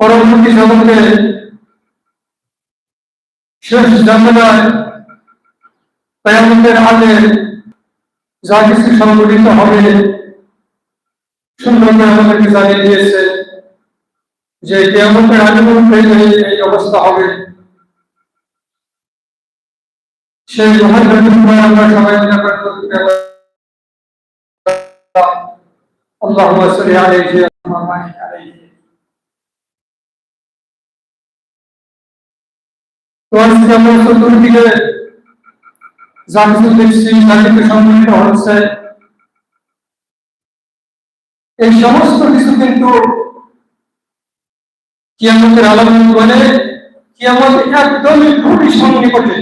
পরবর্তী জগতে শেষ জামানায় কয়ামতের আগে যা কিছু সংগঠিত হবে সুন্দর করে আমাদেরকে জানিয়ে দিয়েছে যে কেয়ামতের আগে মধ্যে এই অবস্থা হবে সেই মহান ঘটনা আমরা সবাই মিলে করতে اللهم صل عليه وسلم عليه আজকে আমরা চতুর্দিকে যা কিছু দেখছি যা কিছু সংঘটিত হচ্ছে। এই সমস্ত কিছু কিন্তু কিয়ামতের আলামত বলে, কিয়ামত একদমই খুবই সন্নিকটে।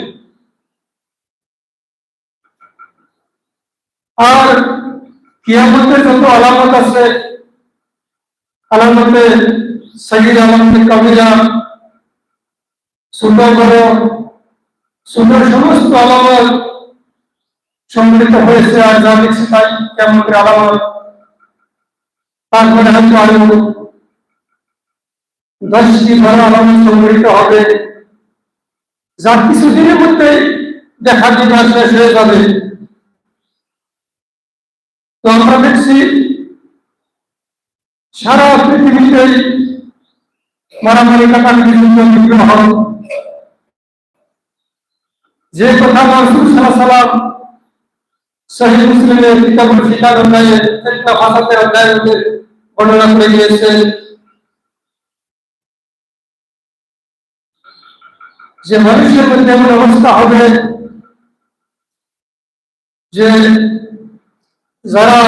আর কিয়ামতের যত আলামত আছে, আলামতে সহির আলামতে কবিরা ছোট বড় ছোট সমস্ত আলামত সংগঠিত হয়েছে, আর যা দেখছি তাই কিয়ামতের আলামত তারপরে হয়তো আরও দশটি বড় আলামত সংগঠিত হবে। যা কিছুদিনের মধ্যে দেখা দিবে শেষ হয়ে যাবে তো আমরা দেখছি, সারা পৃথিবীতে মারামারি কাটাকাটি বিগ্রহ যে কথা রসুল সাল্লাম সহি মুসলিমের কিতাবুল ফিতার অধ্যায়ে, ফিতনা ফাসাদের অধ্যায়ে বর্ণনা করে গিয়েছেন যে মানুষের মধ্যে এমন অবস্থা হবে যে যারা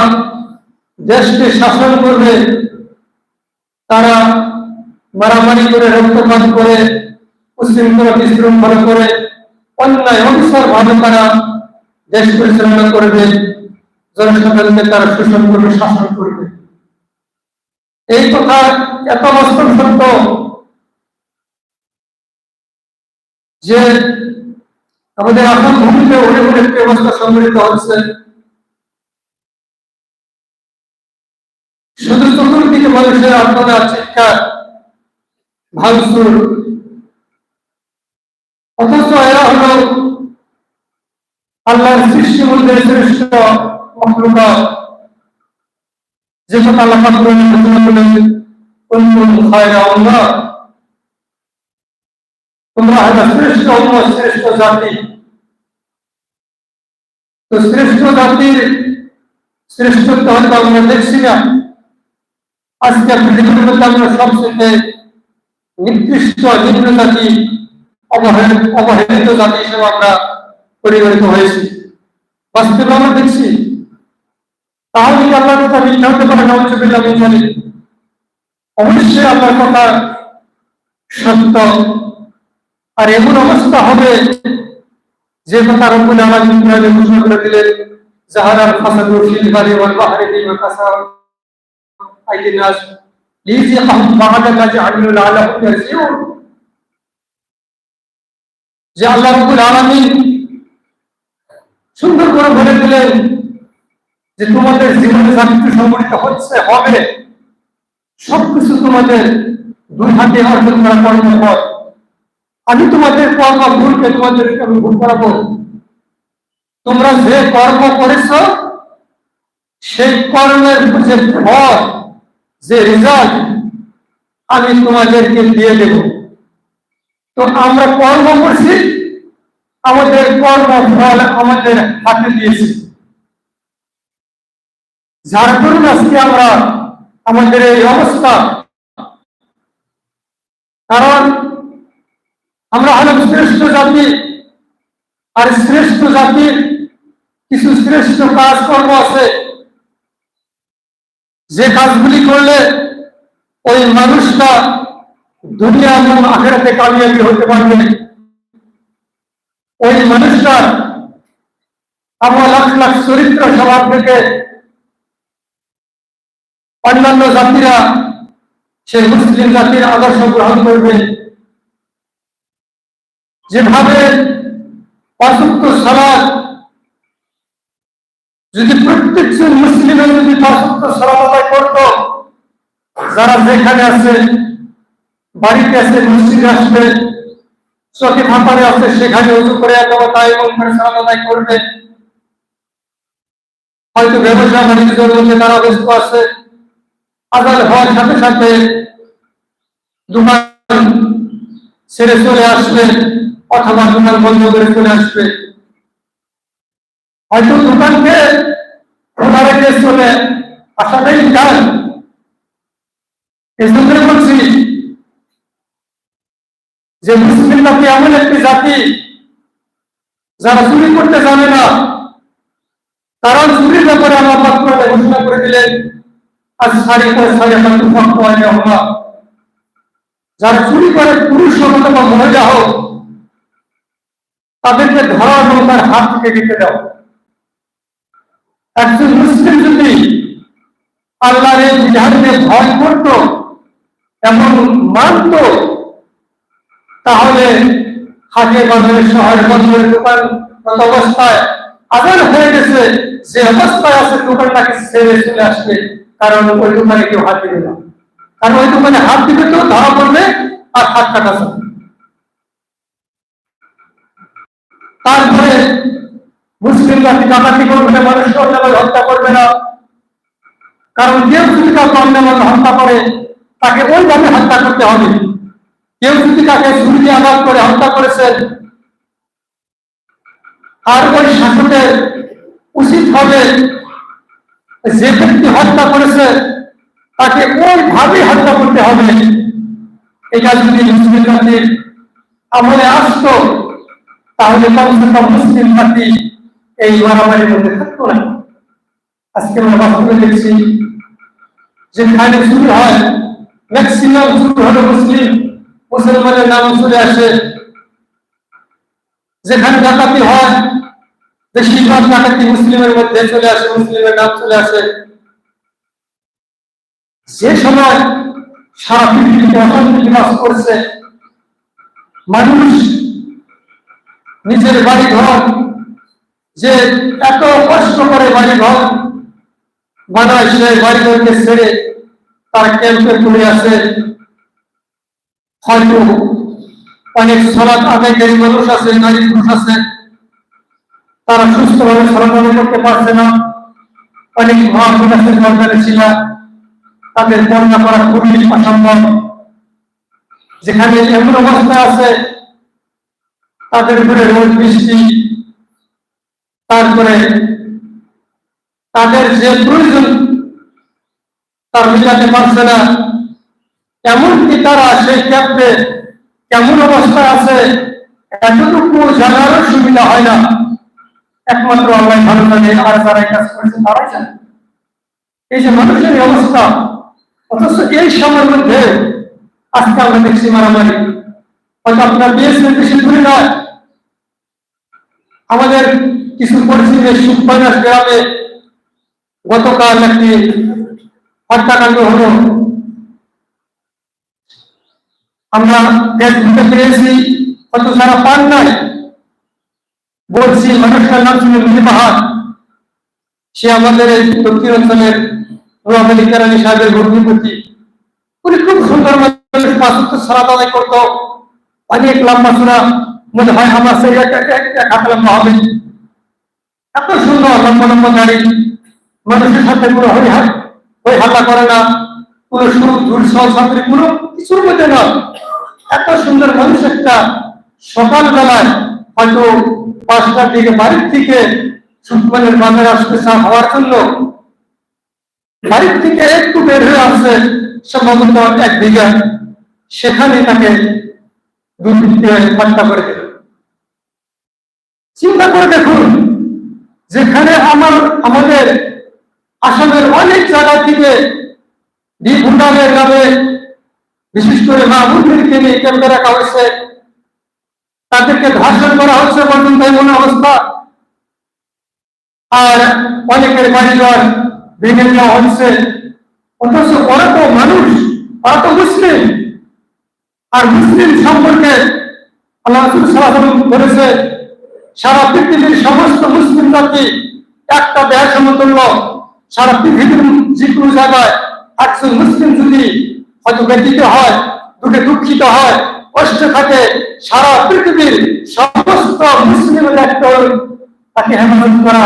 দেশকে শাসন করবে, তারা মারামারি করে, রক্তপাত করে, উশৃঙ্খলা বিশৃঙ্খলা করে পরিচালনা করবে যে আমাদের ভূমিতে অনেক অনেক অবস্থা সংগঠিত হচ্ছে। শুধু চতুর্দিকে মানুষের আত্মনা চিৎকার, ভাঙচুর অথচ এরা হল আল্লাহর সৃষ্টি মধ্যে শ্রেষ্ঠ মখলুকা যে কথা আল্লাহ করলেন কুনতুম খায়রা উম্মাহ তোমরা হলো শ্রেষ্ঠ উম্মাহ শ্রেষ্ঠ জাতি। তো শ্রেষ্ঠ জাতির শ্রেষ্ঠত্ব হয়তো আমরা দেখছি না। আজকে পৃথিবীর মধ্যে আমরা সবচেয়ে নিকৃষ্ট নিম্ন জাতি। অবহেলিত জাতি হিসেবে আমরা পরিগণিত হয়েছি। বাস্তবে আমরা দেখছি। তাহলে কি আল্লাহর কথা মিথ্যা হতে পারে? নজুবিল্লা মিজানি অবশ্যই আল্লাহর কথা সত্য। আর এমন অবস্থা হবে যে কথা রব্বুল আলামিন কোরআনে ঘোষণা করে দিলেন জাহারাল ফাসাদু ফিল বারি ওয়াল বাহরি বিমা কাসাব আইদিন নাস লিজিকাহুম বা'দা মা জা'আলু লা'আলাহুম ইয়ারজিউন। যে আল্লাহ রব্বুল আলামিন সুন্দর করে বলে দিলেন যে তোমাদের জীবনে যা কিছু সংগঠিত হচ্ছে, হবে। সবকিছু তোমাদের দুই হাতে অর্জন করা কর্মফল আমি তোমাদের কর্ম ভুলকে তোমাদেরকে আমি ভুল করাবো। তোমরা যে কর্ম করেছ, সেই কর্মের যে ফল, যে রেজাল্ট আমি তোমাদেরকে দিয়ে দেব। তো আমরা কর্ম করছি, আমাদের কর্ম ফল আমাদের হাতে দিয়েছি। যার করুন আজকে আমরা আমাদের এই অবস্থা। কারণ আমরা হলাম শ্রেষ্ঠ জাতি, আর শ্রেষ্ঠ জাতির কিছু শ্রেষ্ঠ কাজকর্ম আছে। যে কাজগুলি করলে ওই মানুষটা দুনিয়া এবং আখেরাতে কামিয়াবি হতে পারবে। ওই মানুষটা আমার লাখ লাখ চরিত্র স্বভাব থেকে অন্যান্য জাতিরা সে মুসলিম জাতির আদর্শ গ্রহণ করবে। যেভাবে অসুক্ত সালাদ যদি প্রত্যেকজন মুসলিমের যদি অসুক্ত সালাদ করত, যারা যেখানে আছে বাড়িতে আছে, মসজিদে আসবে, চোখে ফাঁপারে আছে, সেখানে উঁচু করে একেবারে তাই আদায় করবে। হয়তো ব্যবসা বাণিজ্যের মধ্যে তারা ব্যস্ত আছে। আজাদ হওয়ার সাথে সাথে দোকান ছেড়ে চলে আসবে, অথবা দোকান বন্ধ করে চলে আসবে। হয়তো দোকানকে খোলা রেখে চলে আসাটাই গান এই জন্য বলছি যে মুসলিম জাতি এমন একটি জাতি যারা চুরি করতে জানে না, তারা চুরির ব্যাপারে আমার পাত্র ঘোষণা করে দিলেন, আজ সাড়ে করে সাড়ে হাজার তুফাক হওয়া যারা চুরি করে পুরুষ হোক অথবা মহিলা হোক, তাদেরকে ধরা এবং তার হাত থেকে দিতে দাও। একজন মুসলিম যদি আল্লাহর এই বিধানকে ভয় করত এবং মানত তাহলে হাটে বাজারে শহরে বন্দরের দোকান অবস্থায়? আদান হয়ে গেছে, যে অবস্থায় আছে দোকানটাকে ছেড়ে চলে আসবে, কারণ ওই দোকানে কেউ হাত দিবে না। কারণ ওই দোকানে হাত দিবে তো, ধরা পড়বে আর হাত কাটা যাবে। তারপরে মুসলিম জাতি ডাকাতি করবে না, মানুষ হত্যা করবে না। কারণ কেউ যদি কাউকে অন্যভাবে হত্যা করে, তাকে ওইভাবে হত্যা করতে হবে। কেউ যদি তাকে ছুরি দিয়ে আঘাত করে, হত্যা করেছেন আর ওই শাসকের উচিত হবে যে ব্যক্তি হত্যা করেছে, তাকে ওইভাবে হত্যা করতে হবে। এটা যদি মুসলিম জাতির আমলে আসতো, তাহলে কমসে কম মুসলিম জাতি এই মারামারির মধ্যে থাকতো না। আজকে আমরা বাস্তবে দেখছি, যেখানে শুরু হয় ম্যাক্সিমাম শুরু হলো মুসলিম। মুসলমানের নাম চলে আসে। যেখানে ডাকাতি হয়, বেশিরভাগ ডাকাতি মুসলিমের মধ্যে চলে আসে, মুসলিমের নাম চলে আসে। যে সময় সারা পৃথিবীতে অশান্তি বিকাশ করছে, মানুষ নিজের বাড়ি ঘর যে এত কষ্ট করে বাড়ি ঘর বানায় সে বাড়ি ঘরকে ছেড়ে তার ক্যাম্পে করে আসে হয়তো অনেক সলাৎ আদায়কারী মানুষ আছে, নারী পুরুষ আছে, তারা সুস্থভাবে আদায় করতে পারছে না। অনেক মহাপুর আছে সরকারি ছিল, তাদের বর্ণনা করা খুবই অসম্ভব। যেখানে এমন অবস্থা আছে, তাদের উপরে রোদ, বৃষ্টি, তারপরে তাদের যে প্রয়োজন, তার মিলাতে পারছে না। এমনকি তারা সেই ক্যাম্পে কেমন অবস্থায় আছে? এতটুকু জানারও সুবিধা হয় না। একমাত্র আল্লাহ ভালো জানে, আর যারা কাজ করেছে তারাই জানে। এই যে মানুষের অবস্থা, অথচ এই সময়ের মধ্যে আজকে আমরা দেখছি মারামারি। হয়তো আপনার বিএসএফ বেশি দূরে নয়। আমাদের কিছু পরিস্থিতি সুখবাজার গ্রামে। গতকাল একটি হত্যাকাণ্ড হলো। আমরা পেয়েছি হয়তো সারা পান নাই। বলছি, মানুষটার নাম ছিল পাহাড়। সে আমাদের এই দক্ষিণ অঞ্চলের রুহামলি কেরানি সাহেবের ভগ্নিপতি উনি খুব সুন্দর মানুষ পাঁচত্ব সারাত আদায় করতো। অনেক লম্বা সুরা, মনে হয় আমার সেই এক লম্বা হবে। এত সুন্দর লম্বা লম্বা গাড়ি। মানুষের সাথে কোনো হই হাল্লা করে না। কোনো ধূর সহসাত্রী কোনো এত সুন্দর মানুষ একটা সকালবেলায় হয়তো পাঁচটার দিকে বাড়ির থেকে আসতে হওয়ার জন্য বাড়ির থেকে একটু বের হয়ে আসছে এক বিঘা। সেখানে তাকে হত্যা করে দিল। চিন্তা করে দেখুন, যেখানে আমার আমাদের আসামের অনেক জায়গা থেকে ভুটানের নামে বিশেষ করে মাহবুবদেরকে নিয়ে ক্যাম্পে রাখা হয়েছে। তাদেরকে ধর্ষণ করা হচ্ছে পর্যন্ত এমন অবস্থা। আর অনেকের বাড়িঘর ভেঙে দেওয়া হচ্ছে অথচ ওরা মানুষ ওরা তো মুসলিম। আর মুসলিম সম্পর্কে আল্লাহ বলেছে, সারা পৃথিবীর সমস্ত মুসলিম জাতি একটা দেয় সমতুল্য। সারা পৃথিবীর যে কোনো জায়গায় একজন মুসলিম যদি হয়তো ব্যতীত হয় দুঃখে দুঃখিত হয়, কষ্ট থাকে, সারা পৃথিবীর সমস্ত মুসলিমের হলো তাকে হেফাজত করা,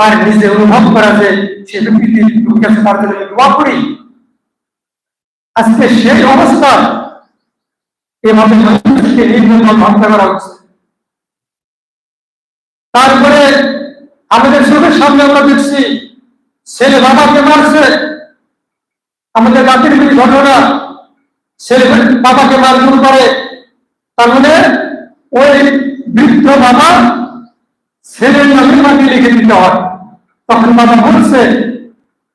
আর নিজে অনুভব করা যে সে ব্যক্তি দুঃখে তার জন্য দোয়া করি। আজকে সেই অবস্থা এভাবে মানুষকে নির্মূল ভাবনা করা উচিত তারপরে আমাদের চোখের সামনে আমরা দেখছি, ছেলে বাবাকে মারছে আমাদের জাতির বিরোধী ঘটনা ছেলে বাবাকে মারধর করে। তার মানে ওই বৃদ্ধ বাবা ছেলের নামে মাটি লিখে দিতে হয়। তখন বাবা বলছে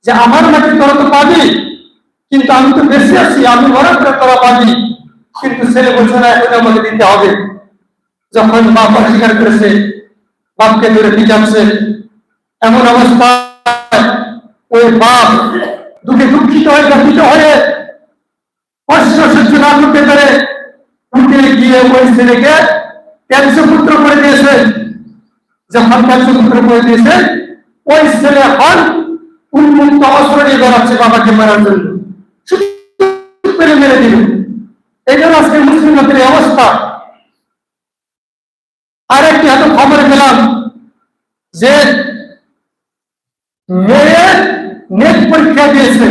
যে, আমার মাটি তোরা তো পাবি, কিন্তু আমি তো বেঁচে আছি, আমি মরার পরে তোরা পাবি। কিন্তু ছেলে বলছে, না, এখন আমাকে দিতে হবে। যখন বাপ অস্বীকার করেছে, বাপকে ধরে পিটাচ্ছে। এমন অবস্থা ওই বাপ দুঃখে দুঃখিত হয়ে ব্যথিত হয়ে কষ্ট সহ্য না করতে পেরে উঠে গিয়ে ওই ছেলেকে পুত্র করে দিয়েছে। যখন পুত্র করে দিয়েছে, ওই ছেলে হন উন্মুক্ত অস্ত্র নিয়ে বেড়াচ্ছে বাবাকে মারার জন্য। মেরে দিল। এই জন্য আজকে মুসলিমদের এই অবস্থা। আর একটি হয়তো খবর পেলাম যে নেট পরীক্ষা দিয়েছে।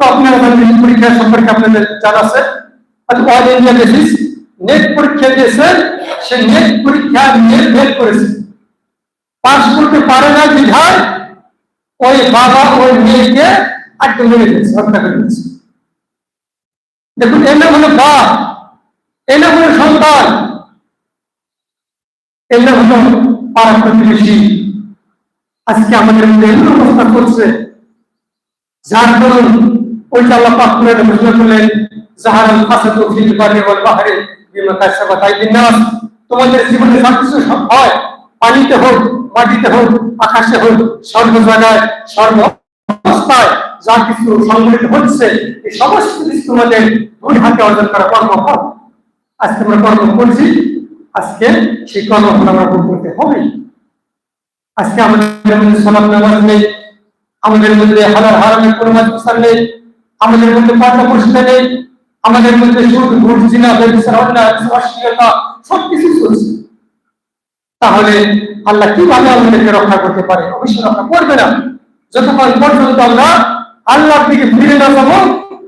তো আপনারা নেট পরীক্ষা সম্পর্কে আপনাদের জানা আছে। অল ইন্ডিয়া বেসিস নেট পরীক্ষা দিয়েছে, সে নেট পরীক্ষা নেট ফেল করেছে। পাস করতে পারে না বিধায় ওই বাবা ওই মেয়েকে আটকে মেরে দিয়েছে হত্যা করে দিয়েছে দেখুন এনে হলো বাপ এনে হলো সন্তান এনে হলো পাড়া প্রতিবেশী। আজকে আমাদের মধ্যে এমন অবস্থা করছে। যার ধরুন ওই যে আল্লাহ পাক করে ঘোষণা করলেন জাহারাল ফাসাদু ফিল বারি ওয়াল বাহরি বিমা কাসাবাত আইদিন নাস তোমাদের জীবনে সব কিছু হয়, পানিতে হোক, মাটিতে হোক, আকাশে হোক সর্ব জায়গায় সর্ব অবস্থায় যা কিছু সংগঠিত হচ্ছে, এই সমস্ত কিছু তোমাদের দুই হাতে অর্জন করা কর্ম হয় আজকে আমরা কর্ম করছি, আজকে সেই কর্ম আমরা করতে হবে। আজকে আমাদের মধ্যে নামাজ নেই আমাদের মধ্যে হালাল হারামের কোনো মাদ্রাসা নেই। আমাদের মধ্যে পাতা বসতে নেই। আমাদের মধ্যে সুদ, ঘুষ, জিনা ব্যবসা অন্যায় অশ্লীলতা সবকিছু চলছে। তাহলে আল্লাহ কীভাবে আমাদেরকে রক্ষা করতে পারে? অবশ্যই রক্ষা করবে না। যতক্ষণ পর্যন্ত আমরা আল্লাহর দিকে ফিরে না যাব,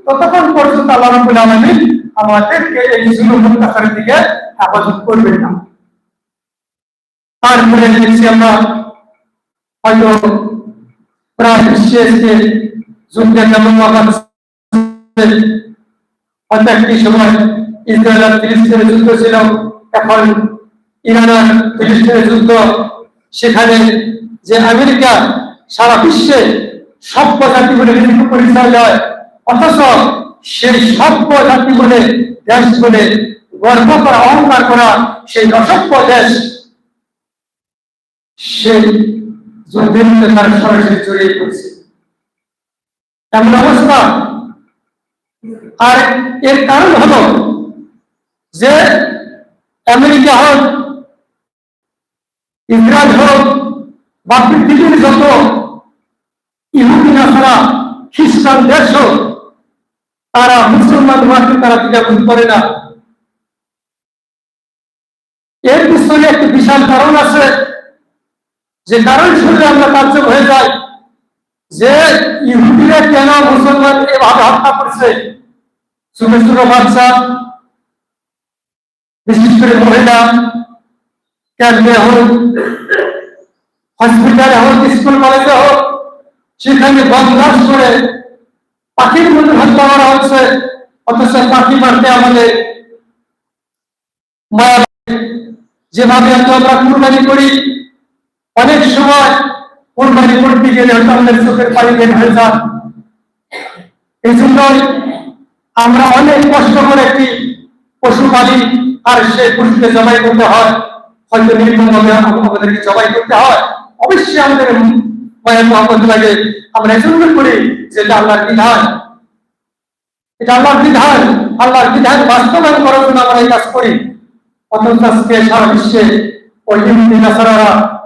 ততক্ষণ পর্যন্ত আল্লাহ রাব্বুল আলামিন আমাদেরকে এই জুলুম, অত্যাচারের দিকে হেফাজত করবে না। তারপরে দেখছি আমরা হয়তো প্রায় আজকে যুদ্ধের নামক হয়তো সময় ইসরায়েল ফিলিস্তিনের যুদ্ধ ছিল, এখন ইরান আর ফিলিস্তিনের যুদ্ধ। সেখানে যে আমেরিকা সারা বিশ্বে সভ্য জাতি বলে পরিচয় দেয়, অথচ সেই সভ্য জাতি বলে গর্ব করা, অহংকার করা সেই অসভ্য দেশ। সেই যুদ্ধের মধ্যে তার সরাসরি জড়িয়ে পড়ছে। এমন অবস্থা। আর এর কারণ হলো যে আমেরিকা হোক, ইসরায়েল হোক বা পৃথিবীর যত ইহুদি, নাসারা, খ্রিস্টান দেশ হোক, তারা মুসলমান হওয়াকে তারা দ্বিধাবোধ করে না। এর পিছনে একটি বিশাল কারণ আছে। যে কারণ শুনলে আমরা কার্য হয়ে যাই। যে ইহুদিরা কেন মুসলমান এভাবে হত্যা করছে? ছোট ছোট বিশেষ করে মহিলা, ক্যাম্পে হোক, হসপিটালে হোক, স্কুল কলেজে হোক, সেখানে বন্দাস করে পাখির মধ্যে হত্যা করা হচ্ছে। অথচ পাখি মারতে আমাদের মায়া যেভাবে আমরা কুরবানি করি অনেক সময় কোরবানি করতে গেলে হয়তো আমাদের চোখের পানি বের হয়ে যান এই জন্যই আমরা অনেক কষ্ট করে একটি পশু পালি আর সেই পশুকে জবাই করতে হয়। হয়তো নির্মম ভাবে আমাদেরকে জবাই করতে হয়। অবশ্যই আমাদের মায়ের মহব্বত লাগে। আমরা এজন্য করি যে এটা আল্লাহর বিধান। এটা আল্লাহর বিধান। আল্লাহর বিধান বাস্তবায়ন করার জন্য আমরা এই কাজ করি। অথচ সারা বিশ্বে ওই নাসারারা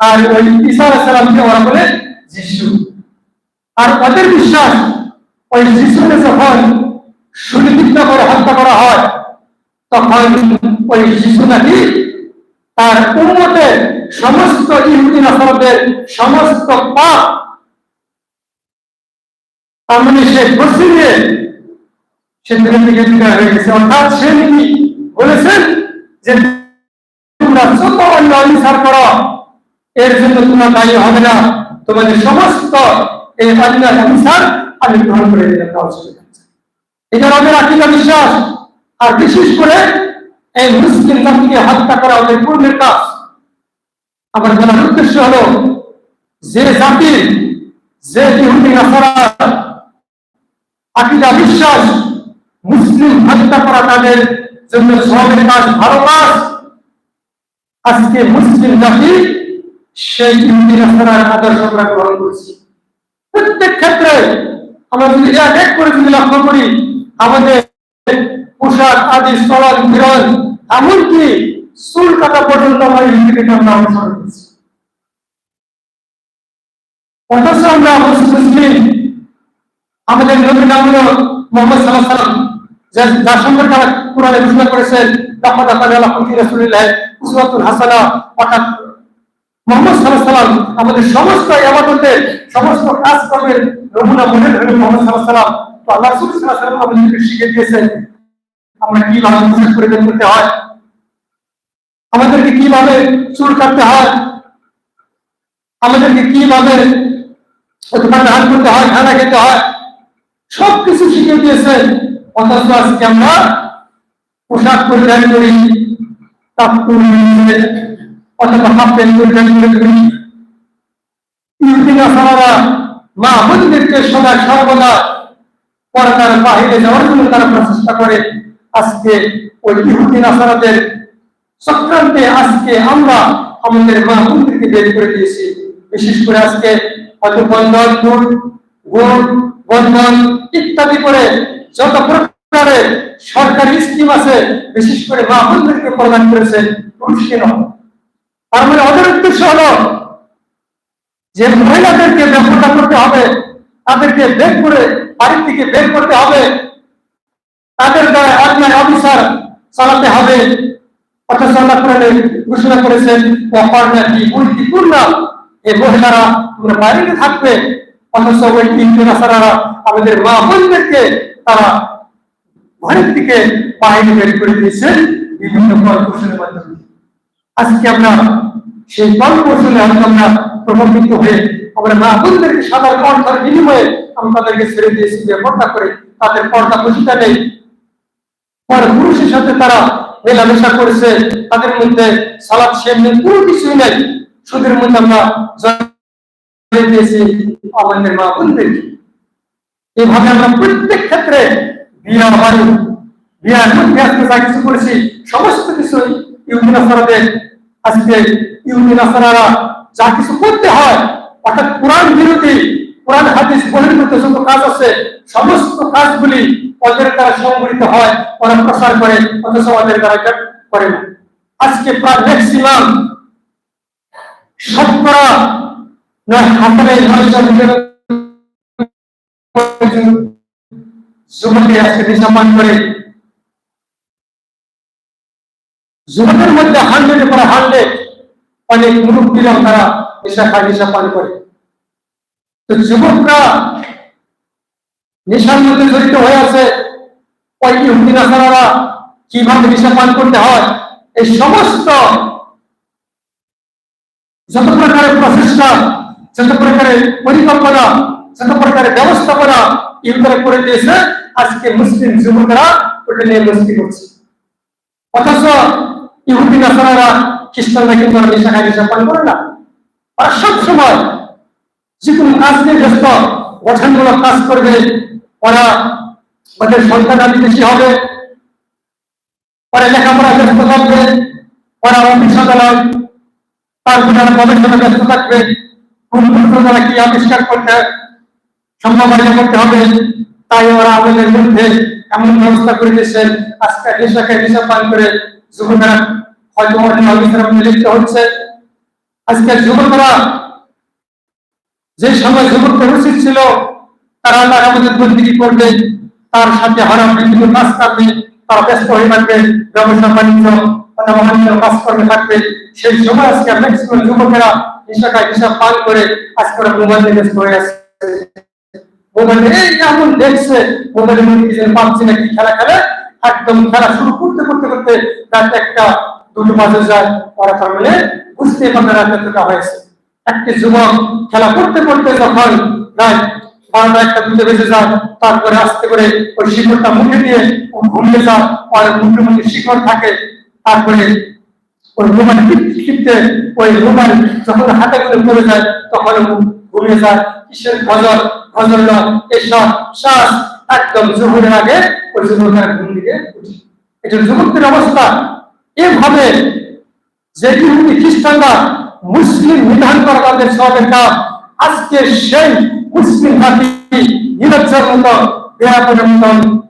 আর ওই ঈসা আলাইহিস সালামকে ওরা বলে যিশু। আর ওদের বিশ্বাস ওই যিশুকে যখন সুনির্দিষ্ট করে হত্যা করা হয়, তখন ওই যিশু নাকি তার উন্মতের সমস্ত ইহুদি নাসারদের সমস্ত পাপ তার সে বসে নিয়ে সে দিনের দিকে বিদায় হয়ে গেছে। অর্থাৎ সে নাকি বলেছেন যে তোমরা যত অন্য অনিসার করো এর জন্য তোমরা দায়ী হবে না। তোমাদের সমস্ত এই অন্যায় অনিসার আমি গ্রহণ করে দিলাম এটা আমাদের আকিদা বিশ্বাস। আর বিশেষ করে এই মুসলিম জাতিকে হত্যা করা ওদের পূর্ণের কাজ। আমার বলার উদ্দেশ্য হলো, যে জাতি, যে ইহুদি, নাসারা, আকিদা বিশ্বাস, মুসলিম হত্যা করা তাদের জন্য সবের কাজ ভালো কাজ। আজকে মুসলিম জাতি সেই আদর্শ আমরা গ্রহণ করছি। প্রত্যেক ক্ষেত্রে আমরা যদি এক এক করে যদি লক্ষ্য করি, আমাদের পোশাক, আদি চলন ফিরন এমনকি চুল কাটা পর্যন্ত আমরা ইহুদিকে আমরা অনুসরণ করছি। অথচ আমরা মুসলিম, আমাদের নবী নাম মোহাম্মদ সাল্লাহ সাল্লাম যার কোরআনে ঘোষণা করেছেন হাসানাহ অর্থাৎ আমাদের সমস্ত ইবাদতের সমস্ত কাজকর্মের নমুনা মনে ধরে মোহাম্মদ তো আল্লাহ আমাদেরকে দিয়েছেন আমরা কীভাবে পরিধান করতে হয়, আমাদেরকে কীভাবে চুল কাটতে হয়, আমাদেরকে কীভাবে করতে হয়, খানা খেতে হয়, সবকিছু শিখিয়ে দিয়েছেন। অথচ আজকে আমরা পোশাক পরিধান করি। অথবা হাফ প্যান্ট মা বোনদেরকে সদা সর্বদা বাহিরে যাওয়ার জন্য তারা প্রচেষ্টা করে। আজকে ওই আজকে আমরা আমাদের মা বের করে দিয়েছি। বিশেষ করে আজকে হয়তো বন্ধন গুড় গুড়, বন্ধন ইত্যাদি করে যত প্রকারের সরকারি স্কিম আছে, বিশেষ করে মা বোনদেরকে প্রদান করেছে তার মানে ওদের উদ্দেশ্য হলো যে মহিলাদেরকে ব্যবস্থা করতে হবে, তাদেরকে বের করে বাড়ির থেকে বের করতে হবে। তাদের দ্বারা অন্যায় অফিসার চালাতে হবে। অথচ আল্লাহ কোরআনে ঘোষণা করেছেন অপর্ণা কি বুদ্ধি পূর্ণ এই মহিলারা তোমরা বাইরে থাকবে। অথচ ওই তিনটে নাসারারা আমাদের মা বোনদেরকে তারা ঘরের থেকে বাইরে বের করে দিয়েছে। বিভিন্ন কল মাধ্যমে। আজকে আমরা সেই কল কৌশলে হয়তো আমরা প্রভাবিত হয়ে আমরা মা বোনদেরকে সাদার কণ্ঠের বিনিময়ে আমরা তাদেরকে ছেড়ে দিয়েছি যে পর্দা করে তাদের পর্দা বসিতা নেই পর পুরুষের সাথে তারা মেলামেশা করেছে, তাদের মধ্যে সালাদ সেমনি কোনো কিছুই নেই। সুদের মধ্যে আমরা দিয়েছি আমাদের মা বোনদেরকে এইভাবে আমরা প্রত্যেক ক্ষেত্রে বিয়া বাড়ি বিয়ার মধ্যে আজকে যা কিছু করেছি, সমস্ত কিছু ইউনি নাসারাদের আজকে ইউনি নাসারারা যা কিছু করতে হয়, অর্থাৎ কোরআন বিরোধী, কোরআন হাদিস বহির্ভূত যত কাজ আছে, সমস্ত কাজগুলি ওদের দ্বারা সংগঠিত হয়, ওরা প্রসার করে, অথচ ওদের দ্বারা করে না। আজকে প্রায় ম্যাক্সিমাম শতকরা নয় নয় যুবকে আজকে নেশাপান করে যুবকের মধ্যে হান্ড্রেড পরে হান্ড্রেড অনেক মুরব্বীরাও তারা নেশা খায় নেশা পান করে। তো যুবকরা নেশার মধ্যে জড়িত হয়ে আছে ওই ইহুদি নাসারারা কীভাবে নেশা পান করতে হয়, এই সমস্ত যত প্রকারের প্রচেষ্টা, যত প্রকারের পরিকল্পনা, যত প্রকারের ব্যবস্থাপনা ইহুদারা করে দিয়েছে, আজকে মুসলিম যুবকরা ওটা নিয়ে মস্তি করছে। অথচ ইহুদি নাসারারা খ্রিস্টানরা কিন্তু আর নেশা খায় পান করে না? আর সব সময় যে কোনো কাজ নিয়ে ব্যস্ত, গঠনমূলক কাজ করবে, ওরা ওদের সন্তান আদি বেশি হবে পরে লেখাপড়া ব্যস্ত থাকবে পরে অফিস আদালত তারপরে তারা গবেষণা ব্যস্ত থাকবে, কোন তারা কি আবিষ্কার করতে সম্ভাবনা করতে হবে, তাই ওরা আমাদের মধ্যে এমন ব্যবস্থা করে দিয়েছেন আজকে নেশাকে নেশা পান করে যুবকেরা হয়তো লিপ্ত হচ্ছে। আজকে যুবকরা যে সময় যুবকদের উচিত ছিল, তারা আল্লাহ আমাদের বন্দিগি করবে, তার সাথে হারাম বিভিন্ন কাজ করবে তারা ব্যস্ত হয়ে থাকবে, ব্যবসা, বাণিজ্য অথবা অন্য কাজ করবে থাকবে। সেই সময় আজকে ম্যাক্সিমাম যুবকেরা নেশাকায় নেশা পান করে আজকে ওরা মোবাইল নিয়ে ব্যস্ত হয়ে আছে। মোবাইলে এই এমন দেখছে যেন পাচ্ছি না কি খেলা খেলে? একদম খেলা শুরু করতে করতে করতে রাত একটা, দুটো বাজে যায়, ওরা মানে বুঝতে রাত এতটা হয়েছে। একটি যুবক খেলা করতে করতে যখন রাত বারোটা একটা, দুটো বেজে যায়, তারপরে আস্তে করে ওই শিকড়টা মুখে দিয়ে ও ঘুমিয়ে যায়, আর মুখে মুখে শিকড় থাকে, তারপরে ওই রুমাল টিপতে ওই রুমাল যখন হাতে করে পড়ে যায়, তখন ঘুমিয়ে যায়। কিসের গজল গজল এসব শ্বাস একদম জোহরের আগে ওই যুবকের ঘুম দিকে এটা যুবকদের অবস্থা। এভাবে যে ইহুদি খ্রিস্টানরা মুসলিম বিধান করা তাদের সবের কাজ, আজকে সেই মুসলিম জাতি নিরজ্জার মতো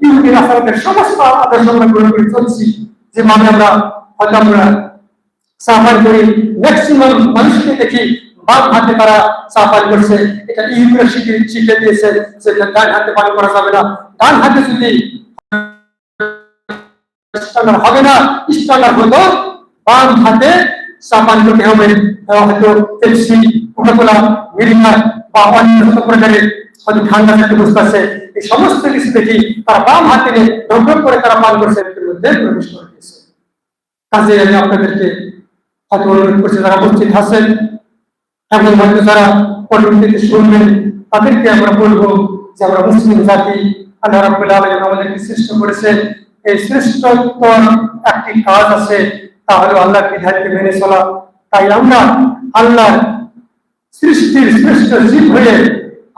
ইহুদি সমস্ত আদর্শ আমরা গ্রহণ করে চলছি। আমরা হয়তো আমরা সাফার করি। ম্যাক্সিমাম মানুষকে দেখি বাম হাতে তারা সাফার করছে। এটা ইউরা শিখে দিয়েছে। যে ডান হাতে পান করা যাবে না। ডান হাতে যদি হবে না স্ট্যান্ডার্ড হতো বাম হাতে হয়তো পেপসি কোকাকোলা বা অন্য প্রকারের হয়তো ঠান্ডা জাতীয় বস্তু আছে এই সমস্ত কিছু দেখি তারা বাম হাতে নিয়ে করে তারা পান করছে। মধ্যে প্রবেশ করে দিয়েছে কাজে আমি আপনাদেরকে হয়তো অনুরোধ করছি, যারা উপস্থিত আছেন এবং হয়তো যারা পরবর্তীতে শুনবেন, তাদেরকে আমরা বলব যে আমরা মুসলিম জাতি, আল্লাহ রাব্বুল আলামিন আমাদেরকে সৃষ্টি করেছেন এই শ্রেষ্ঠত্বর একটি কাজ আছে, তা হলো আল্লাহর বিধানকে মেনে চলা। তাই আমরা আল্লাহ সৃষ্টির শ্রেষ্ঠ জীব হয়ে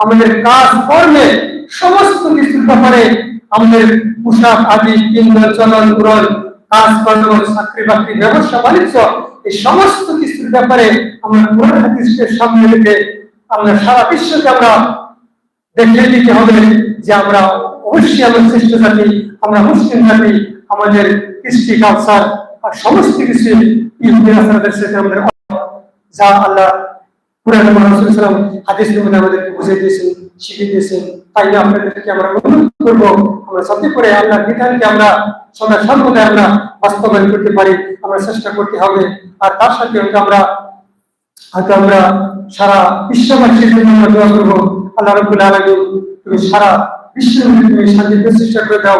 আমাদের কাজ কর্মে সমস্ত কিছুর ব্যাপারে আমাদের পোশাক, আদি ইন্ধন চলন গ্রহণ চাকরি বাকরি, ব্যবসা, বাণিজ্য, এই সমস্ত কিছুর ব্যাপারে আমরা কোরআন হাদিসকে সামনে আমরা সারা বিশ্বকে আমরা দেখিয়ে দিতে যে আমরা অবশ্যই আমরা শ্রেষ্ঠ জাতি, আমরা মুসলিম জাতি, আমাদের কৃষ্টি কালচার আর সমস্ত কিছু যা আল্লাহ আমাদেরকে দিয়েছেন, শিখিয়ে দিয়েছেন। তাই আপনাদেরকে আমরা অনুরোধ করব, আমরা করে বিধানকে আমরা সদা সর্বদা আমরা বাস্তবায়ন করতে পারি, আমরা চেষ্টা করতে হবে। আর তার সাথে হয়তো আমরা হয়তো আমরা সারা বিশ্ববাসীর জন্য আমরা দোয়া করব, আল্লাহ রব্বুল আলামিন, তুমি সারা মধ্যে তুমি শান্তি প্রতিষ্ঠা করে দাও।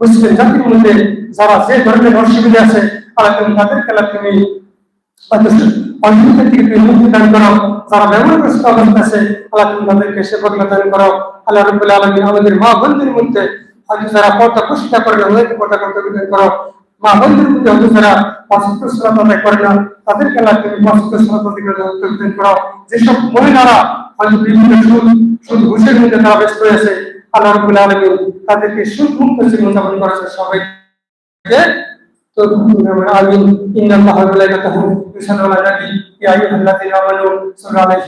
মুসলিম জাতির মধ্যে যারা যে ধরনের অসুবিধা আছে আল্লাহ তুমি তাদেরকে আল্লাহ তুমি থেকে দান যারা ব্যবহারগ্রস্ত দান মা বোনদের মধ্যে, হয়তো যারা পর্দা পুষ্টা করে না, ওদেরকে মা বোনদের মধ্যে হয়তো যারা অসুস্থ শ্রদ্ধা করে না তাদেরকে তুমি অসুস্থ শ্রদ্ধা বিধান করো। যেসব মহিলারা হয়তো বিভিন্ন সুদ সুদ ঘুষের মধ্যে তারা ব্যস্ত হয়েছে আল্লাহ রব্বুল আলামিন তাদেরকে সুদ মুক্ত জীবন যাপন করেছে সবাইকে তো আমিন ইন্না আল্লাহ ওয়া মালাইকাতাহু ইউসাল্লুনা আলা নাবী ইয়া আইয়ুহাল্লাযীনা আমানু সাল্লু আলাইহি